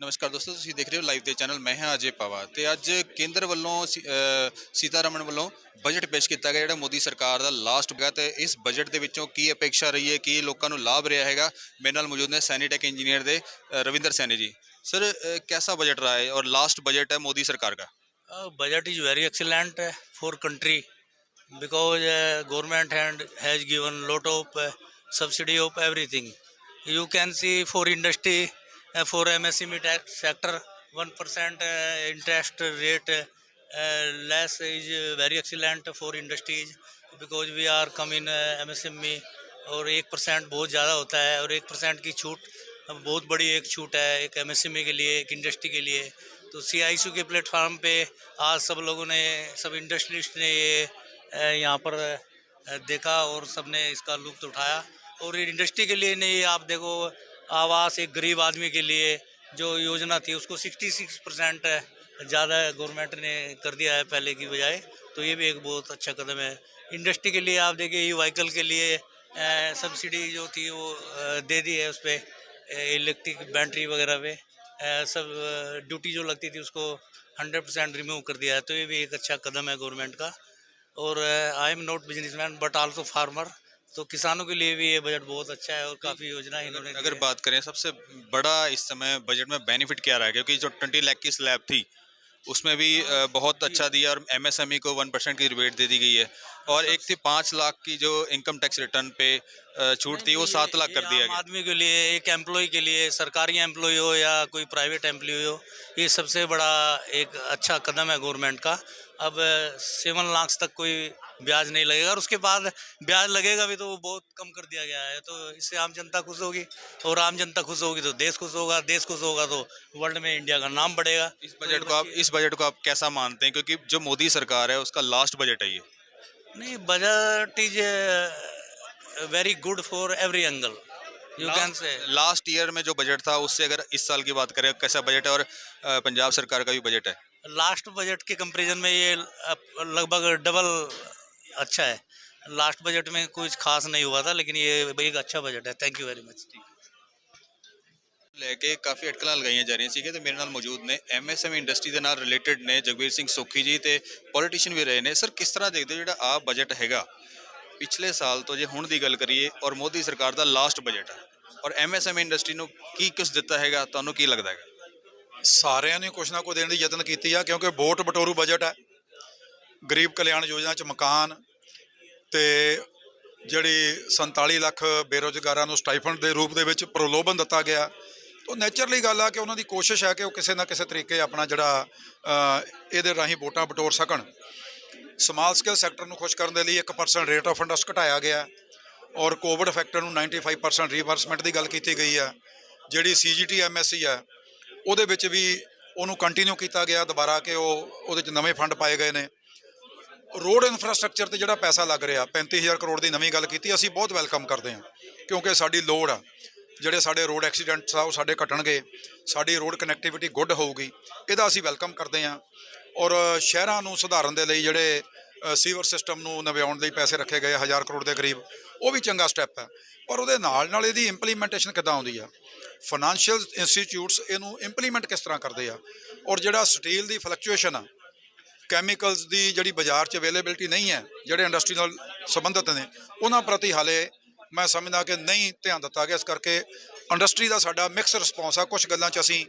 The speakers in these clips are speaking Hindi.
ਨਮਸਕਾਰ ਦੋਸਤੋ ਤੁਸੀਂ ਦੇਖ ਰਹੇ ਹੋ ਲਾਈਵ ਤੇ ਚੈਨਲ ਮੈਂ ਹਾਂ ਅਜੇ ਪਵਾ। ਤੇ ਅੱਜ ਕੇਂਦਰ ਵੱਲੋਂ ਸੀ- ਅ, ਸੀਤਾਰਮਣ ਵੱਲੋਂ ਬਜਟ ਪੇਸ਼ ਕੀਤਾ ਗਿਆ ਜਿਹੜਾ ਮੋਦੀ ਸਰਕਾਰ ਦਾ ਲਾਸਟ ਹੈਗਾ ਤੇ ਇਸ ਬਜਟ ਦੇ ਵਿੱਚੋਂ ਕੀ ਅਪੇक्षा ਰਹੀ ਹੈ ਕੀ ਲੋਕਾਂ ਨੂੰ ਲਾਭ ਰਿਹਾ ਹੈਗਾ? ਮੇਰੇ ਨਾਲ ਮੌਜੂਦ ਨੇ ਸੈਨੀਟੈਕ ਇੰਜੀਨੀਅਰ ਦੇ ਰਵਿੰਦਰ ਸੈਨੀ ਜੀ। सर कैसा बजट रहा है और लास्ट बजट है मोदी सरकार का? Budget is very excellent for country because government hand has given lot of subsidy of everything you can see for industry for M S sector one percent interest rate less is very excellent for industries because we are come in M S और एक परसेंट बहुत ज़्यादा होता है और एक परसेंट की छूट अब बहुत बड़ी एक छूट है, एक एमएसएमई के लिए, एक इंडस्ट्री के लिए। तो सी के प्लेटफार्म पे आज सब लोगों ने, सब इंडस्ट्रियलिस्ट ने ये यहाँ पर देखा और सबने इसका लुत्फ उठाया। और ये इंडस्ट्री के लिए नहीं, आप देखो, आवास, एक गरीब आदमी के लिए जो योजना थी, उसको 66 परसेंट ज़्यादा गवर्नमेंट ने कर दिया है पहले की बजाय। तो ये भी एक बहुत अच्छा कदम है। इंडस्ट्री के लिए आप देखिए ई व्हीकल के लिए सब्सिडी जो थी वो दे दी है उस पर इलेक्ट्रिक बैटरी वगैरह पे सब ड्यूटी जो लगती थी उसको हंड्रेड परसेंट रिमूव कर दिया है। तो ये भी एक अच्छा कदम है गवर्नमेंट का। और I am not businessman but also farmer तो किसानों के लिए भी ये बजट बहुत अच्छा है और काफ़ी योजना इन्होंने अगर बात करें सबसे बड़ा इस समय बजट में बेनिफिट क्या रहा है? क्योंकि जो ट्वेंटी लाख की स्लैब थी उसमें भी बहुत अच्छा दिया और एमएसएमई को वन परसेंट की रिबेट दे दी गई है। और एक थी पाँच लाख की जो इनकम टैक्स रिटर्न पे छूट थी वो सात लाख कर दिया गया। आदमी के लिए एक एम्प्लॉय के लिए सरकारी एम्प्लॉय हो या कोई प्राइवेट एम्प्लॉय हो ये सबसे बड़ा एक अच्छा कदम है गवर्नमेंट का। अब सेवन लाख तक कोई ब्याज नहीं लगेगा और उसके बाद ब्याज लगेगा भी तो वो बहुत कम कर दिया गया है। तो इससे आम जनता खुश होगी और आम जनता खुश होगी तो देश खुश होगा देश खुश होगा तो वर्ल्ड में इंडिया का नाम बढ़ेगा। इस तो बजट को आप इस बजट को आप कैसा मानते हैं? क्योंकि जो मोदी सरकार है उसका लास्ट बजट है ये। नहीं budget is very good for every angle you can say last year में जो बजट था उससे अगर इस साल की बात करें कैसा बजट है और पंजाब सरकार का भी बजट है? लास्ट बजट के कंपैरिजन में ये लगभग डबल अच्छा है। लास्ट बजट में कुछ खास नहीं हुआ था लेकिन ये एक अच्छा बजट है। थैंक यू वेरी मच ਲੈ ਕੇ ਕਾਫੀ ਅਟਕਲਾਂ ਲਗਾਈਆਂ ਜਾ ਰਹੀਆਂ ਸੀਗੇ ਤੇ ਮੇਰੇ ਨਾਲ ਮੌਜੂਦ ਨੇ ਐਮਐਸਐਮ ਇੰਡਸਟਰੀ ਦੇ ਨਾਲ ਰਿਲੇਟਡ ਨੇ ਜਗਵੀਰ ਸਿੰਘ ਸੋਖੀ ਜੀ ਤੇ ਪੋਲੀਟੀਸ਼ੀਅਨ ਵੀ ਰਹੇ ਨੇ। ਸਰ, ਕਿਸ ਤਰ੍ਹਾਂ ਦੇਖਦੇ ਹੋ ਜਿਹੜਾ ਆ ਬਜਟ ਹੈਗਾ ਪਿਛਲੇ ਸਾਲ ਤੋਂ ਜੇ ਹੁਣ ਦੀ ਗੱਲ ਕਰੀਏ ਔਰ ਮੋਦੀ ਸਰਕਾਰ ਦਾ ਲਾਸਟ ਬਜਟ ਹੈ ਔਰ ਐਮਐਸਐਮ ਇੰਡਸਟਰੀ ਨੂੰ ਕੀ ਕੁਝ ਦਿੱਤਾ ਹੈਗਾ, ਤੁਹਾਨੂੰ ਕੀ ਲੱਗਦਾ ਹੈਗਾ? ਸਾਰਿਆਂ ਨੇ ਕੁਛ ਨਾ ਕੁਛ ਦੇਣ ਦੀ ਯਤਨ ਕੀਤੀ ਆ, ਕਿਉਂਕਿ ਵੋਟ ਬਟੋਰੂ ਬਜਟ ਹੈ ਗਰੀਬ ਕਲਿਆਣ ਯੋਜਨਾ ਚ ਮਕਾਨ ਤੇ ਜਿਹੜੀ 47 ਲੱਖ ਬੇਰੋਜ਼ਗਾਰਾਂ ਨੂੰ ਸਟਾਈਫੰਡ ਦੇ ਰੂਪ ਦੇ ਵਿੱਚ ਪ੍ਰਲੋਭਨ ਦਿੱਤਾ ਗਿਆ। ਉਹ ਨੇਚਰਲੀ ਗੱਲ ਆ ਕਿ ਉਹਨਾਂ ਦੀ ਕੋਸ਼ਿਸ਼ ਹੈ ਕਿ ਉਹ ਕਿਸੇ ਨਾ ਕਿਸੇ ਤਰੀਕੇ ਆਪਣਾ ਜਿਹੜਾ ਇਹਦੇ ਰਾਹੀਂ ਵੋਟਾਂ ਬਟੋਰ ਸਕਣ। ਸਮਾਲ ਸਕੇਲ ਸੈਕਟਰ ਨੂੰ ਖੁਸ਼ ਕਰਨ ਦੇ ਲਈ 1% ਰੇਟ ਆਫ ਇੰਟਰਸਟ ਘਟਾਇਆ ਗਿਆ ਔਰ ਕੋਵਿਡ ਫੈਕਟਰ ਨੂੰ 95% ਰੀਵਰਸਮੈਂਟ ਦੀ ਗੱਲ ਕੀਤੀ ਗਈ ਹੈ। ਜਿਹੜੀ ਸੀਜੀਟੀ ਐਮਐਸਸੀ ਹੈ, ਉਹਦੇ ਵਿੱਚ ਵੀ ਉਹਨੂੰ ਕੰਟੀਨਿਊ ਕੀਤਾ ਗਿਆ ਦੁਬਾਰਾ ਕਿ ਉਹ, ਉਹਦੇ ਚ ਨਵੇਂ ਫੰਡ ਪਾਏ ਗਏ ਨੇ। ਰੋਡ ਇਨਫਰਾਸਟ੍ਰਕਚਰ ਤੇ ਜਿਹੜਾ ਪੈਸਾ ਲੱਗ ਰਿਹਾ 35000 ਕਰੋੜ ਦੀ ਨਵੀਂ ਗੱਲ ਕੀਤੀ, ਅਸੀਂ ਬਹੁਤ ਵੈਲਕਮ ਕਰਦੇ ਹਾਂ, ਕਿਉਂਕਿ ਸਾਡੀ ਲੋੜ ਆ। ਜਿਹੜੇ ਸਾਡੇ ਰੋਡ ਐਕਸੀਡੈਂਟਸ ਆ, ਉਹ ਸਾਡੇ ਘਟਣਗੇ, ਸਾਡੀ ਰੋਡ ਕਨੈਕਟੀਵਿਟੀ ਗੁੱਡ ਹੋਊਗੀ, ਇਹਦਾ ਅਸੀਂ ਵੈਲਕਮ ਕਰਦੇ ਹਾਂ। ਔਰ ਸ਼ਹਿਰਾਂ ਨੂੰ ਸੁਧਾਰਨ ਦੇ ਲਈ ਜਿਹੜੇ ਸੀਵਰ ਸਿਸਟਮ ਨੂੰ ਨਵਿਆਉਣ ਲਈ ਪੈਸੇ ਰੱਖੇ ਗਏ 1000 ਕਰੋੜ ਦੇ ਕਰੀਬ, ਉਹ ਵੀ ਚੰਗਾ ਸਟੈਪ ਹੈ। ਪਰ ਉਹਦੇ ਨਾਲ ਨਾਲ ਇਹਦੀ ਇੰਪਲੀਮੈਂਟੇਸ਼ਨ ਕਿੱਦਾਂ ਆਉਂਦੀ ਆ? ਫਾਈਨੈਂਸ਼ੀਅਲ ਇੰਸਟੀਚਿਊਟਸ ਇਹਨੂੰ ਇੰਪਲੀਮੈਂਟ ਕਿਸ ਤਰ੍ਹਾਂ ਕਰਦੇ ਆ? ਔਰ ਜਿਹੜਾ ਸਟੀਲ ਦੀ ਫਲਕਚੁਏਸ਼ਨ ਆ ਕੈਮੀਕਲਸ ਦੀ ਜਿਹੜੀ ਬਾਜ਼ਾਰ 'ਚ ਅਵੇਲੇਬਿਲਟੀ ਨਹੀਂ ਹੈ, ਜਿਹੜੇ ਇੰਡਸਟਰੀ ਨਾਲ ਸੰਬੰਧਿਤ ਨੇ, ਉਹਨਾਂ ਪ੍ਰਤੀ ਹਾਲੇ ਮੈਂ ਸਮਝਦਾ ਕਿ ਨਹੀਂ ਧਿਆਨ ਦਿੱਤਾ ਗਿਆ ਇਸ ਕਰਕੇ ਇੰਡਸਟਰੀ ਦਾ ਸਾਡਾ ਮਿਕਸ ਰਿਸਪੌਂਸ ਆ। ਕੁਝ ਗੱਲਾਂ 'ਚ ਅਸੀਂ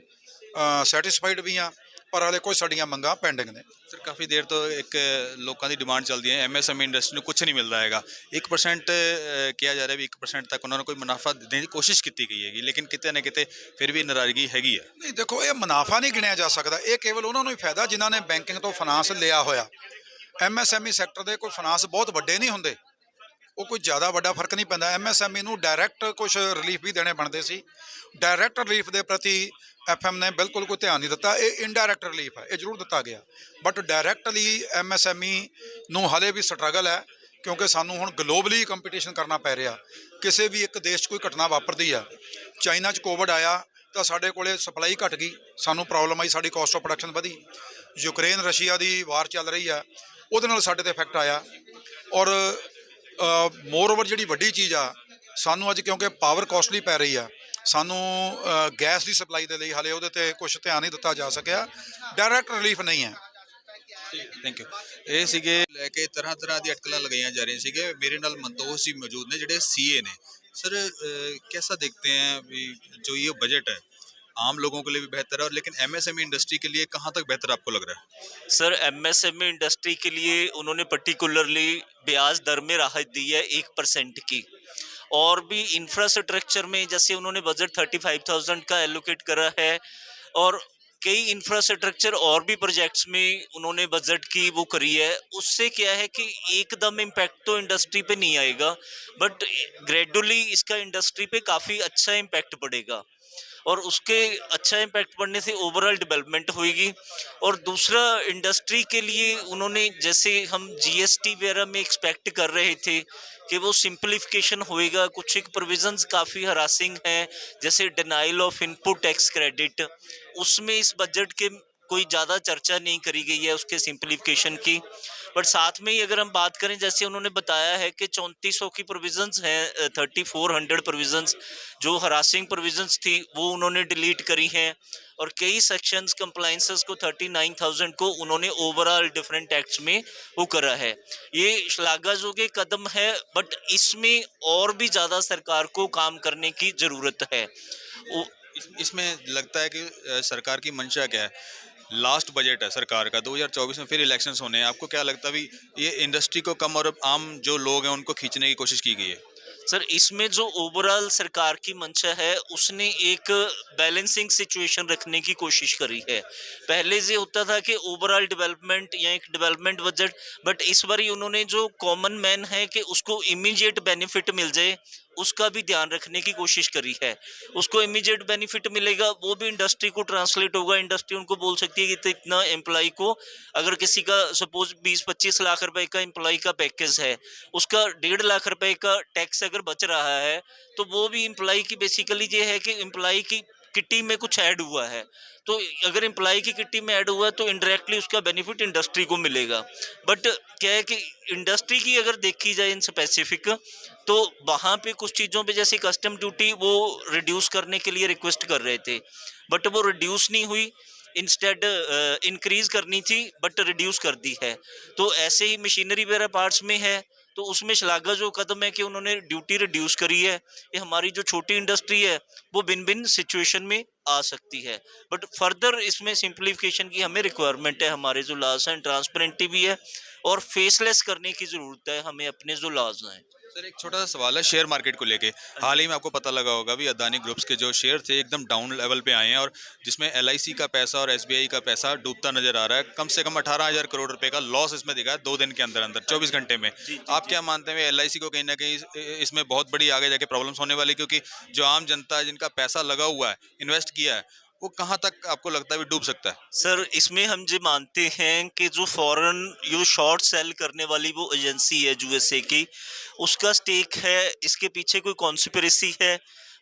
ਸੈਟੀਸਫਾਈਡ ਵੀ ਆ ਪਰ ਹਾਲੇ ਕੁਝ ਸਾਡੀਆਂ ਮੰਗਾਂ ਪੈਂਡਿੰਗ ਨੇ। ਸਰ ਕਾਫੀ ਦੇਰ ਤੋਂ ਇੱਕ ਲੋਕਾਂ ਦੀ ਡਿਮਾਂਡ ਚੱਲਦੀ ਹੈ। ਐਮਐਸਐਮ ਇੰਡਸਟਰੀ ਨੂੰ ਕੁਝ ਨਹੀਂ ਮਿਲਦਾ ਹੈਗਾ। 1% ਅ, ਕਿਹਾ ਜਾ ਰਿਹਾ ਵੀ 1% ਤੱਕ ਉਹਨਾਂ ਨੂੰ ਕੋਈ ਮੁਨਾਫਾ ਦੇਣ ਦੀ ਕੋਸ਼ਿਸ਼ ਕੀਤੀ ਗਈ ਹੈਗੀ ਲੇਕਿਨ ਕਿਤੇ ਨਾ ਕਿਤੇ ਫਿਰ ਵੀ ਨਾਰਾਜ਼ਗੀ ਹੈਗੀ ਹੈ। ਨਹੀਂ ਦੇਖੋ ਇਹ ਮੁਨਾਫਾ ਨਹੀਂ ਗਿਣਿਆ ਜਾ ਸਕਦਾ। ਇਹ ਕੇਵਲ ਉਹਨਾਂ ਨੂੰ ਹੀ ਫਾਇਦਾ ਜਿਨ੍ਹਾਂ ਨੇ ਬੈਂਕਿੰਗ ਤੋਂ ਫਾਈਨਾਂਸ ਲਿਆ ਹੋਇਆ। ਐਮਐਸਐਮਈ ਸੈਕਟਰ ਦੇ ਕੋਈ ਫਾਈਨਾਂਸ ਬਹੁਤ ਵੱਡੇ ਨਹੀਂ ਹੁੰਦੇ। ਉਹ ਕੋਈ ਜ਼ਿਆਦਾ ਵੱਡਾ ਫ਼ਰਕ ਨਹੀਂ ਪੈਂਦਾ। ਐਮਐਸਐਮਈ ਨੂੰ ਡਾਇਰੈਕਟ ਕੁਝ ਰਿਲੀਫ ਵੀ ਦੇਣੇ ਬਣਦੇ ਸੀ। ਡਾਇਰੈਕਟ ਰਿਲੀਫ ਦੇ ਪ੍ਰਤੀ ਐਫਐਮ ਨੇ ਬਿਲਕੁਲ ਕੋਈ ਧਿਆਨ ਨਹੀਂ ਦਿੱਤਾ। ਇਹ ਇਨਡਾਇਰੈਕਟ ਰਿਲੀਫ ਹੈ ਇਹ ਜ਼ਰੂਰ ਦਿੱਤਾ ਗਿਆ। ਬਟ ਡਾਇਰੈਕਟਲੀ ਐਮਐਸਐਮਈ ਨੂੰ ਹਲੇ ਵੀ ਸਟਰਗਲ ਹੈ, ਕਿਉਂਕਿ ਸਾਨੂੰ ਹੁਣ ਗਲੋਬਲੀ ਕੰਪੀਟੀਸ਼ਨ ਕਰਨਾ ਪੈ ਰਿਹਾ। ਕਿਸੇ ਵੀ ਇੱਕ ਦੇਸ਼ 'ਚ ਕੋਈ ਘਟਨਾ ਵਾਪਰਦੀ ਆ, ਚਾਈਨਾ 'ਚ ਕੋਵਿਡ ਆਇਆ, ਤਾਂ ਸਾਡੇ ਕੋਲੇ ਸਪਲਾਈ ਘਟ ਗਈ। ਸਾਨੂੰ ਪ੍ਰੋਬਲਮ ਆਈ, ਸਾਡੀ ਕਾਸਟ ਆਫ ਪ੍ਰੋਡਕਸ਼ਨ ਵਧੀ। ਯੂਕਰੇਨ ਰਸ਼ੀਆ ਦੀ ਵਾਰ ਚੱਲ ਰਹੀ ਆ, ਉਹਦੇ ਨਾਲ ਸਾਡੇ ਤੇ ਇਫੈਕਟ ਆਇਆ। ਔਰ ਮੋਰ ਓਵਰ ਜਿਹੜੀ ਵੱਡੀ ਚੀਜ਼ ਆ, ਸਾਨੂੰ ਅੱਜ ਕਿਉਂਕਿ ਪਾਵਰ ਕਾਸਟਲੀ ਪੈ ਰਹੀ ਆ, ਸਾਨੂੰ ਗੈਸ ਦੀ ਸਪਲਾਈ ਦੇ ਲਈ ਹਲੇ ਉਹਦੇ ਤੇ ਕੁਝ ਧਿਆਨ ਨਹੀਂ ਦਿੱਤਾ ਜਾ ਸਕਿਆ ਡਾਇਰੈਕਟ ਰਿਲੀਫ ਨਹੀਂ ਹੈ। ਥੈਂਕ ਯੂ ਇਹ ਸੀਗੇ ਲੈ ਕੇ ਤਰ੍ਹਾਂ ਤਰ੍ਹਾਂ ਦੀ ਅਟਕਲਾਂ ਲਗਾਈਆਂ ਜਾ ਰਹੀਆਂ ਸੀਗੇ ਮੇਰੇ ਨਾਲ ਮਨਤੋਸ਼ ਜੀ ਮੌਜੂਦ ਨੇ, ਜਿਹੜੇ ਸੀਏ ਨੇ। ਸਰ ਦੇਖਦੇ देखते ਵੀ ਜੋ ये बजट है आम लोगों के लिए भी बेहतर है और लेकिन एमएसएमई इंडस्ट्री के लिए कहाँ तक बेहतर आपको लग रहा है? सर एमएसएमई इंडस्ट्री के लिए उन्होंने पर्टिकुलरली ब्याज दर में राहत दी है एक परसेंट की। और भी इंफ्रास्ट्रक्चर में जैसे उन्होंने बजट थर्टी फाइव थाउज़ेंड का एलोकेट करा है और कई इंफ्रास्ट्रक्चर और भी प्रोजेक्ट्स में उन्होंने बजट की वो करी है। उससे क्या है कि एकदम इम्पैक्ट तो इंडस्ट्री पे नहीं आएगा बट ग्रेजुअली इसका इंडस्ट्री पे काफ़ी अच्छा इम्पैक्ट पड़ेगा। और उसके अच्छा इम्पैक्ट पड़ने से ओवरऑल डेवलपमेंट होएगी। और दूसरा इंडस्ट्री के लिए उन्होंने जैसे हम जीएसटी वगैरह में एक्सपेक्ट कर रहे थे कि वो सिंपलीफिकेशन होएगा, कुछ एक प्रोविजंस काफ़ी हरासिंग हैं, जैसे denial of input tax credit उसमें इस बजट के कोई ज़्यादा चर्चा नहीं करी गई है उसके सिंपलीफिकेशन की। बट साथ में ही अगर हम बात करें, जैसे उन्होंने बताया है कि चौंतीस की प्रोविजंस हैं थर्टी फोर हंड्रेड प्रोविजंस जो हरासिंग प्रोविजंस थी, वो उन्होंने डिलीट करी हैं और कई सेक्शंस कंप्लाइंसेस को थर्टी नाइन थाउज़ेंड को उन्होंने ओवरऑल डिफरेंट एक्ट्स में वो करा है। ये श्लाघाजोगे कदम है, बट इसमें और भी ज़्यादा सरकार को काम करने की ज़रूरत है। इसमें लगता है कि सरकार की मंशा क्या है? लास्ट बजट है सरकार का 2024 में फिर इलेक्शंस होने हैं। आपको क्या लगता है भी ये इंडस्ट्री को कम और आम जो लोग हैं, उनको खींचने की कोशिश की गई है? सर, इसमें जो ओवरऑल सरकार की मंशा है, उसने एक बैलेंसिंग सिचुएशन रखने की कोशिश करी है। पहले से होता था कि ओवरऑल डेवलपमेंट या एक डेवलपमेंट बजट बट इस बार उन्होंने जो कॉमन मैन है कि उसको इमीडिएट बेनिफिट मिल जाए उसका भी ध्यान रखने की कोशिश करी है। उसको इमीडिएट बेनिफिट मिलेगा, वो भी इंडस्ट्री को ट्रांसलेट होगा। इंडस्ट्री उनको बोल सकती है कि तो इतना एम्प्लॉय को अगर किसी का सपोज़ 20-25 लाख रुपए का एम्प्लॉय का पैकेज है, उसका डेढ़ लाख रुपए का टैक्स अगर बच रहा है तो वो भी एम्प्लॉय की बेसिकली ये है कि एम्प्लॉय की किट्टी में कुछ ऐड हुआ है। तो अगर एम्प्लॉय की किट्टी में ऐड हुआ है तो इनडायरेक्टली उसका बेनिफिट इंडस्ट्री को मिलेगा। बट क्या है कि इंडस्ट्री की अगर देखी जाए इन स्पेसिफिक तो वहाँ पे कुछ चीज़ों पे जैसे कस्टम ड्यूटी वो रिड्यूस करने के लिए रिक्वेस्ट कर रहे थे। बट वो रिड्यूस नहीं हुई इंस्टेड इंक्रीज करनी थी बट रिड्यूस कर दी है। तो ऐसे ही मशीनरी वगैरह पार्ट्स में है तो उसमें शलाघा जो कदम है कि उन्होंने ड्यूटी रिड्यूस करी है। ये हमारी जो छोटी इंडस्ट्री है, वो बिन भिन सिचुएशन में आ सकती है। बट फर्दर इसमें सिंप्लीफिकेशन की हमें रिक्वायरमेंट है हमारे जो लॉज हैं ट्रांसपेरेंटी भी है और फेसलेस करने की ज़रूरत है हमें अपने जो लॉज हैं। सर एक छोटा सा सवाल है शेयर मार्केट को लेके। हाल ही में आपको पता लगा होगा भी अदानी ग्रुप्स के जो शेयर थे एकदम डाउन लेवल पे आए हैं और जिसमें LIC का पैसा और SBI का पैसा डूबता नज़र आ रहा है। कम से कम अठारह हज़ार करोड़ रुपए का लॉस इसमें दिखा है दो दिन के अंदर अंदर चौबीस घंटे में। जी, जी, आप क्या मानते हैं LIC को कहीं ना कहीं इसमें बहुत बड़ी आगे जाके प्रॉब्लम्स होने वाली क्योंकि जो आम जनता है जिनका पैसा लगा हुआ है इन्वेस्ट किया है, वो कहाँ तक आपको लगता है डूब सकता है? सर, इसमें हम जो मानते हैं कि जो फॉरेन, जो शॉर्ट सेल करने वाली वो एजेंसी है यूएसए की, उसका स्टेक है, इसके पीछे कोई कॉन्स्पिरेसी है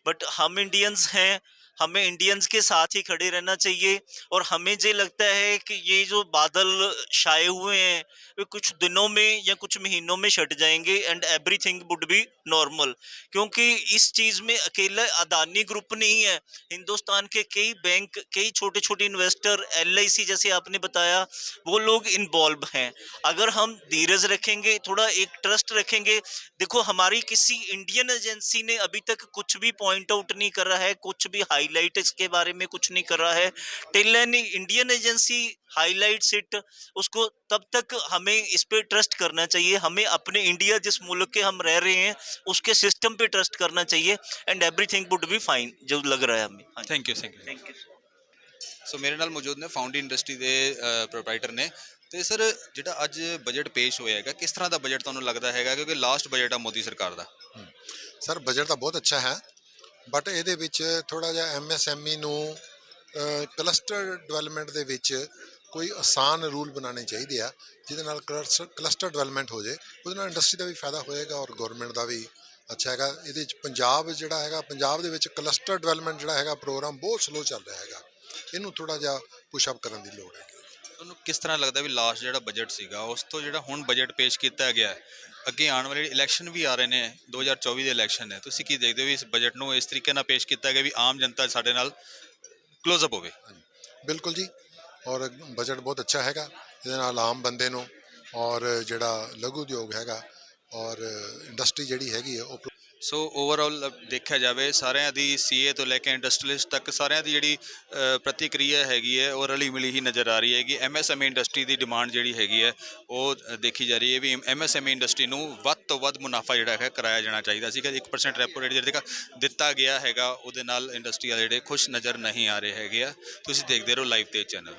बट हम इंडियंस हैं हमें इंडियंस के साथ ही खड़े रहना चाहिए और हमें ये लगता है कि ये जो बादल छाए हुए हैं, वे कुछ दिनों में या कुछ महीनों में छट जाएँगे and everything would be normal क्योंकि इस चीज़ में अकेला अदानी ग्रुप नहीं है। हिंदुस्तान के कई बैंक कई छोटे छोटे इन्वेस्टर एलआईसी जैसे आपने बताया, वो लोग इन्वॉल्व हैं। अगर हम धीरज रखेंगे, थोड़ा एक ट्रस्ट रखेंगे, देखो हमारी किसी इंडियन एजेंसी ने अभी तक कुछ भी पॉइंट आउट नहीं कर है, कुछ भी हाईलाइट इसके बारे में कुछ नहीं कर रहा है till an Indian agency highlights it उसको तब तक हमें इस पे ट्रस्ट करना चाहिए हमें अपने इंडिया जिस मुल्क के हम रह रहे हैं उसके सिस्टम पे ट्रस्ट करना चाहिए and everything would be fine जो लग रहा है हमें हाँ thank you thank you thank you so ਮੇਰੇ ਨਾਲ ਮੌਜੂਦ ਨੇ ਫਾਊਂਡ ਇੰਡਸਟਰੀ ਦੇ ਪ੍ਰੋਪਰਾਈਟਰ ਨੇ ਤੇ ਸਰ ਜਿਹੜਾ ਅੱਜ ਬਜਟ ਪੇਸ਼ ਹੋਇਆ ਹੈਗਾ ਕਿਸ ਤਰ੍ਹਾਂ ਦਾ ਬਜਟ ਤੁਹਾਨੂੰ ਲੱਗਦਾ ਹੈਗਾ ਕਿਉਂਕਿ ਲਾਸਟ ਬਜਟ ਆ ਮੋਦੀ ਸਰਕਾਰ ਦਾ ਸਰ ਬਜਟ ਤਾਂ ਬਹੁਤ ਅੱਛਾ ਹੈ ਬਟ ਇਹਦੇ ਵਿੱਚ ਥੋੜਾ ਜਿਹਾ ਐਮਐਸਐਮਈ ਨੂੰ ਕਲਸਟਰ ਡਿਵੈਲਪਮੈਂਟ ਦੇ ਵਿੱਚ ਕੋਈ ਆਸਾਨ ਰੂਲ ਬਣਾਉਣੇ ਚਾਹੀਦੇ ਆ, ਜਿਹਦੇ ਨਾਲ ਕਲਸਟਰ ਡਿਵੈਲਪਮੈਂਟ ਹੋ ਜਾਏ। ਉਹਦੇ ਨਾਲ ਇੰਡਸਟਰੀ ਦਾ ਵੀ ਫਾਇਦਾ ਹੋਏਗਾ ਔਰ ਗਵਰਨਮੈਂਟ ਦਾ ਵੀ ਅੱਛਾ ਹੈਗਾ। ਇਹਦੇ ਵਿੱਚ ਪੰਜਾਬ ਜਿਹੜਾ ਹੈਗਾ, ਪੰਜਾਬ ਦੇ ਵਿੱਚ ਕਲਸਟਰ ਡਿਵੈਲਪਮੈਂਟ ਜਿਹੜਾ ਹੈਗਾ ਪ੍ਰੋਗਰਾਮ ਬਹੁਤ ਸਲੋ ਚੱਲ ਰਿਹਾ ਹੈਗਾ। ਇਹਨੂੰ ਥੋੜਾ ਜਿਹਾ ਪੁਸ਼ ਅਪ ਕਰਨ ਦੀ ਲੋੜ ਹੈ ਤੁਹਾਨੂੰ ਕਿਸ ਤਰ੍ਹਾਂ ਲੱਗਦਾ ਵੀ ਲਾਸਟ ਜਿਹੜਾ ਬਜਟ ਸੀਗਾ, ਉਸ ਤੋਂ ਜਿਹੜਾ ਹੁਣ ਬਜਟ ਪੇਸ਼ ਕੀਤਾ ਗਿਆ ਅੱਗੇ ਆਉਣ ਵਾਲੇ ਇਲੈਕਸ਼ਨ ਵੀ ਆ ਰਹੇ ਨੇ 2024 ਦੇ ਇਲੈਕਸ਼ਨ ਨੇ। ਤੁਸੀਂ ਕੀ ਦੇਖਦੇ ਹੋ ਵੀ ਇਸ ਬਜਟ ਨੂੰ ਇਸ ਤਰੀਕੇ ਨਾਲ ਪੇਸ਼ ਕੀਤਾ ਗਿਆ ਵੀ ਆਮ ਜਨਤਾ ਸਾਡੇ ਨਾਲ ਕਲੋਜ਼ ਅਪ ਹੋਵੇ? ਬਿਲਕੁਲ ਜੀ। ਔਰ ਬਜਟ ਬਹੁਤ ਅੱਛਾ ਹੈਗਾ, ਇਹਦੇ ਨਾਲ ਆਮ ਬੰਦੇ ਨੂੰ ਔਰ ਜਿਹੜਾ ਲਘੂ ਉਦਯੋਗ ਹੈਗਾ ਔਰ ਇੰਡਸਟਰੀ ਜਿਹੜੀ ਹੈਗੀ ਹੈ ਉਹ ਸੋ ਓਵਰਆਲ ਦੇਖਿਆ ਜਾਵੇ ਸਾਰਿਆਂ ਦੀ ਸੀਏ ਤੋਂ ਲੈ ਕੇ ਇੰਡਸਟਰੀਲਿਸਟ ਤੱਕ ਸਾਰਿਆਂ ਦੀ ਜਿਹੜੀ ਅ, ਪ੍ਰਤੀਕਿਰਿਆ ਹੈਗੀ ਹੈ ਉਹ ਰਲੀ ਮਿਲੀ ਹੀ ਨਜ਼ਰ ਆ ਰਹੀ ਹੈਗੀ। ਐਮਐਸਐਮਈ ਇੰਡਸਟਰੀ ਦੀ ਡਿਮਾਂਡ ਜਿਹੜੀ ਹੈਗੀ ਹੈ ਉਹ ਦੇਖੀ ਜਾ ਰਹੀ ਹੈ ਵੀ ਐਮਐਸਐਮਈ ਇੰਡਸਟਰੀ ਨੂੰ ਵੱਧ ਤੋਂ ਵੱਧ ਮੁਨਾਫਾ ਜਿਹੜਾ ਹੈ ਕਰਾਇਆ ਜਾਣਾ ਚਾਹੀਦਾ ਸੀਗਾ। 1% ਰੈਪੋ ਰੇਟ ਜਿਹੜਾ ਦਿੱਤਾ ਗਿਆ ਹੈਗਾ ਉਹਦੇ ਨਾਲ ਇੰਡਸਟਰੀ ਵਾਲੇ ਜਿਹੜੇ ਖੁਸ਼ ਨਜ਼ਰ ਨਹੀਂ ਆ ਰਹੇ ਹੈਗੇ ਆ। ਤੁਸੀਂ ਦੇਖਦੇ ਰਹੋ ਲਾਈਵ ਤੇ ਚੈਨਲ